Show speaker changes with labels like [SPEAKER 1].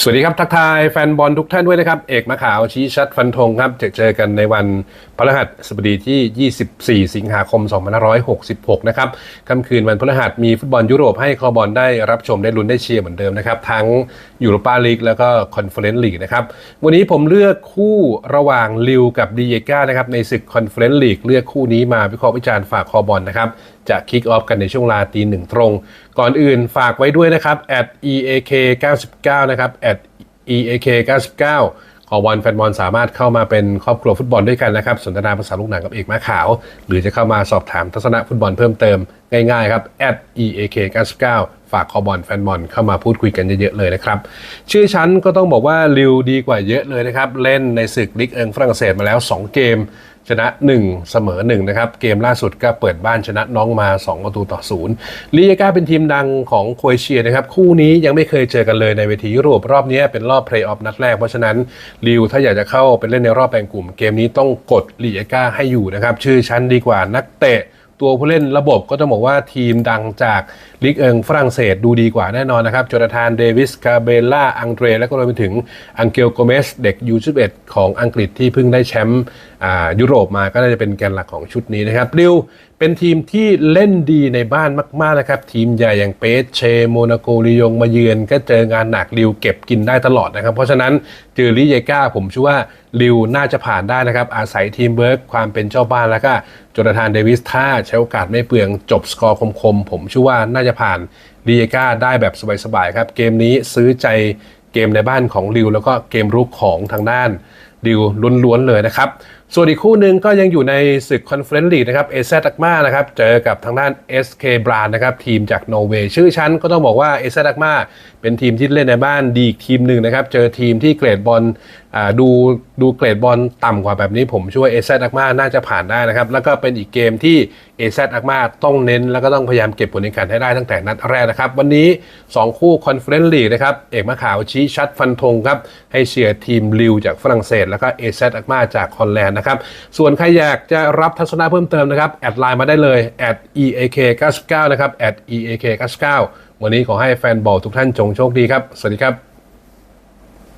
[SPEAKER 1] สวัสดีครับ ทักทายแฟนบอลทุกท่านด้วยนะครับ เอกมะขาวชี้ชัดฟันธงครับจะเจอกันในวันพฤหัสบดีที่ 24 สิงหาคม 2566 นะครับค่ำคืนวันพฤหัสมีฟุตบอลยุโรปให้คอบอลได้รับชมได้ลุ้นได้เชียร์เหมือนเดิมนะครับ ทั้งยูโรปาลีกแล้วก็คอนเฟอเรนซ์ลีกนะครับ วันนี้ผมเลือกคู่ระหว่างลิวกับดีเยก้านะครับในศึกคอนเฟอเรนซ์ลีกเลือกคู่นี้มาวิเคราะห์วิจารณ์ฝากคอบอลนะครับจะคิกออฟกันในช่วงเวลาตีหนึ่งตรง ก่อนอื่นฝากไว้ด้วยนะครับ at eak 99 นะครับ eak 99 ขอวันแฟนบอลสามารถเข้ามาเป็นครอบครัวฟุตบอลด้วยกันนะครับ สนทนาภาษาลูกหนังกับเอกมาขาว หรือจะเข้ามาสอบถามทัศนะฟุตบอลเพิ่มเติมง่ายๆครับ at eak 99ฝากคอบอลแฟนบอลเข้ามาพูดคุยกันเยอะๆเลยนะครับ ชื่อชั้นก็ต้องบอกว่าลิวดีกว่าเยอะเลยนะครับ เล่นในศึกลิกเอิงฝรั่งเศสมาแล้ว 2 เกม ชนะ 1 เสมอ1นะครับเกมล่าสุดก็เปิดบ้านชนะน้องมา2ประตูต่อศูนย์ลีเอก้าเป็นทีมดังของโครเอเชียนะครับคู่นี้ยังไม่เคยเจอกันเลยในเวทียุโรปรอบนี้เป็นรอบเพลย์ออฟนัดแรกเพราะฉะนั้นลิวถ้าอยากจะเข้าไปเล่นในรอบแบ่งกลุ่ม เกมนี้ต้องกดลีเอก้าให้อยู่นะครับชื่อชั้นดีกว่านักเตะตัวผู้เล่นระบบก็ต้องบอกว่าทีมดังจากลีกเอิงฝรั่งเศสดูดีกว่าแน่นอนนะครับโจนาธานเดวิสคาเบล่าอังเดรและก็รวมไปถึงอังเกลโกเมสเด็กยู21ของอังกฤษที่เพิ่งได้แชมป์ ยุโรปมาก็น่าจะเป็นแกนหลักของชุดนี้นะครับริวเป็นทีมที่เล่นดีในบ้านมาก ๆ นะครับ ทีมใหญ่อย่างเปสเชโมนาโกลียงมาเยือนก็เจองานหนักริวเก็บกินได้ตลอดนะครับ เพราะฉะนั้นเจอริเยก้าผมเชื่อว่าริวน่าจะผ่านได้นะครับ อาศัยทีมเวิร์กความเป็นเจ้าบ้านแล้วก็โจนาธานเดวิสถ้าใช้โอกาสไม่เปลืองจบสกอร์คมๆผมเชื่อว่าน่าจะผ่านริเยก้าได้แบบสบายๆครับเกมนี้ซื้อใจเกมในบ้านของริวแล้วก็เกมรุกของทางด้าน ดิวล้วนๆเลยนะครับ ส่วนอีกคู่หนึ่งก็ยังอยู่ในศึกคอนเฟอเรนซ์ลีกนะครับเอเซตักมานะครับเจอกับทางด้าน SK b r a n นะครับทีมจากนอร์เวย์ชื่อชั้นก็ต้องบอกว่าเอเซตักมาเป็นทีมที่เล่นในบ้านดีอีกทีมหนึ่งนะครับเจอทีมที่เกรดบอลดูดูเกรดบอลต่ำกว่าแบบนี้ผมช่วยเอเซตักมาน่าจะผ่านได้นะครับแล้วก็เป็นอีกเกมที่เอเซตักมาต้องเน้น แล้วก็ต้องพยายามเก็บผลในการให้ได้ตั้งแต่นัดแรกนะครับวันนี้ 2 คู่คอนเฟอเรนซ์ลีกนะครับเอกมะขาวชี้ชัดฟันธงครับให้เชียร์ทีมลิวจากฝรั่งเศสแล้วก็เอเซตักมาจากฮอลแลนด์นะครับ ส่วนใครอยากจะรับทัศนะเพิ่มเติมนะครับ แอดไลน์มาได้เลย at eak 99นะครับ at eak 99วันนี้ขอให้แฟนบอลทุกท่านจงโชคดีครับ สวัสดีครับ